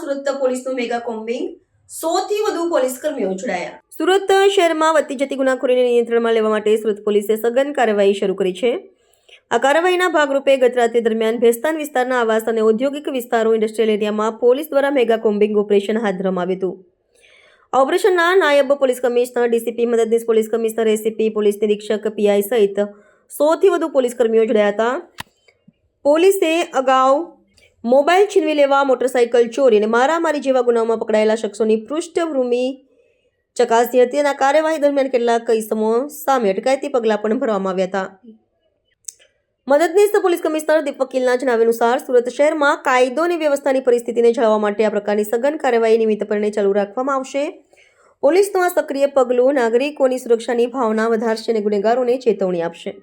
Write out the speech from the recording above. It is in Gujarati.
સુરત પોલીસનું મેગા કોમ્બિંગ સોથી વધુ પોલીસ કર્મીઓ જોડાયા સુરત શહેરમાં વધતી જતી ગુનાખોરીને નિયંત્રણમાં લેવા માટે સુરત પોલીસે સઘન કાર્યવાહી શરૂ કરી છે. આ કાર્યવાહીના ભાગરૂપે ગત રાત્રિ દરમિયાન ભેસ્તાન વિસ્તારના આવાસ અને ઔદ્યોગિક વિસ્તારો ઇન્ડસ્ટ્રીયલ એરિયામાં પોલીસ દ્વારા મેગા કોમ્બિંગ ઓપરેશન હાથ ધરવામાં આવ્યું હતું. ઓપરેશનના નાયબ પોલીસ કમિશનર, ડીસીપી, મદદનીશ પોલીસ કમિશનર, એસીપી, પોલીસ નિરીક્ષક, પીઆઈ સહિત સોથી વધુ પોલીસ કર્મીઓ જોડાયા હતા. પોલીસે અગાઉ મોબાઈલ છીનવી લેવા, મોટરસાઇકલ ચોરી અને મારામારી જેવા ગુનામાં પકડાયેલા શખ્સોની પૃષ્ઠભૂમિ ચકાસણી હતી અને કાર્યવાહી દરમિયાન કેટલાક ઇસમો સામે અટકાયતી પગલાં પણ ભરવામાં આવ્યા હતા. મદદનીશ પોલીસ કમિશનર દીપક વકીલના જણાવ્યા અનુસાર સુરત શહેરમાં કાયદો અને વ્યવસ્થાની પરિસ્થિતિને જાળવવા માટે આ પ્રકારની સઘન કાર્યવાહી નિયમિતપણે ચાલુ રાખવામાં આવશે. પોલીસનું આ સક્રિય પગલું નાગરિકોની સુરક્ષાની ભાવના વધારશે અને ગુનેગારોને ચેતવણી આપશે.